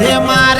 પ્રેમાર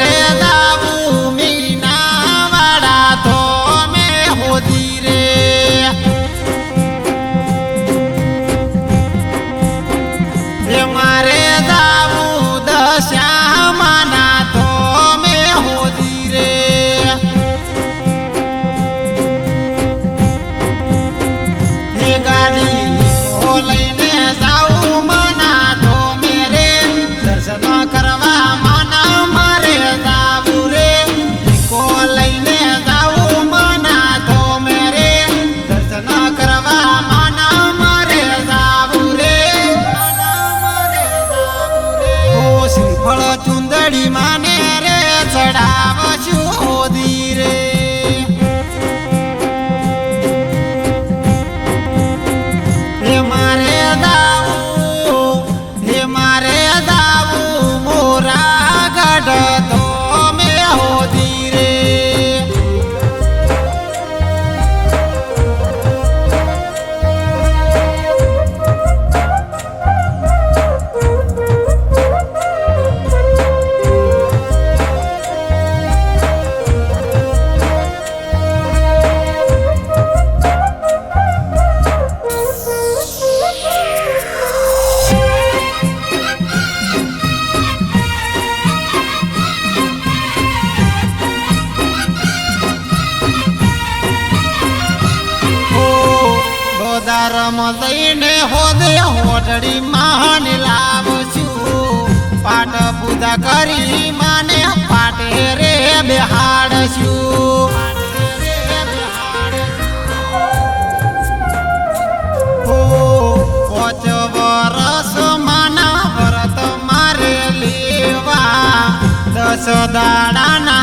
બજાર જઈને હોદે હોટડી માં લાવશું. પાટ પૂજા કરી માને પાટે રે બેહાડશું. વરસ મારે લેવા. દાડાના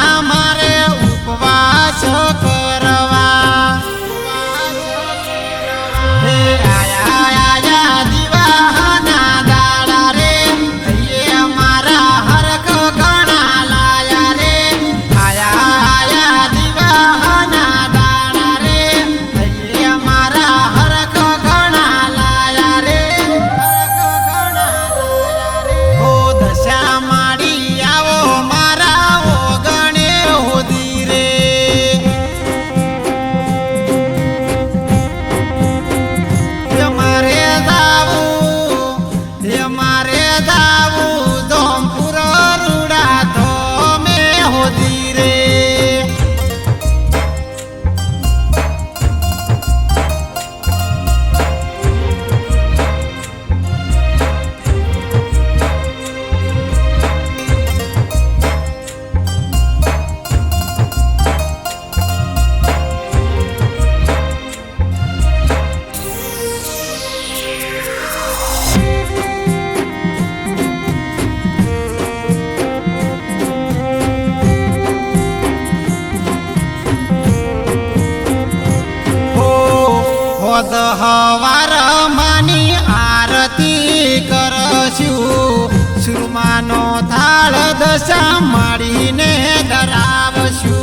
રોજ હવાર માની આરતી કરશું. સુરમાનો થાળ દશા માળીને ધરાવશું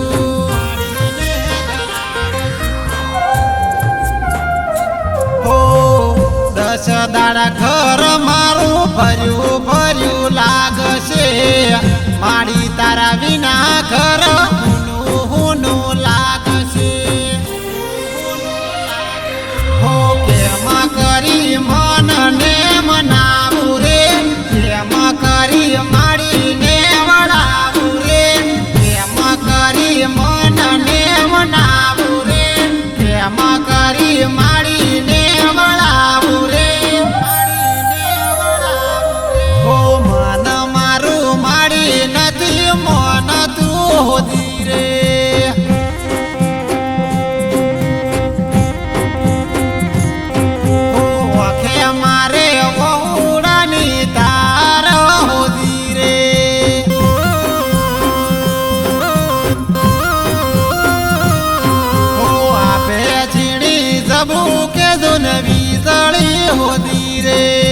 દસ દાડા ઘર મારું ભર્યું ભર્યું લાગશે. માળી તારા વિના ઘર મારી મા ابرو کې د نبی زړې هودي ره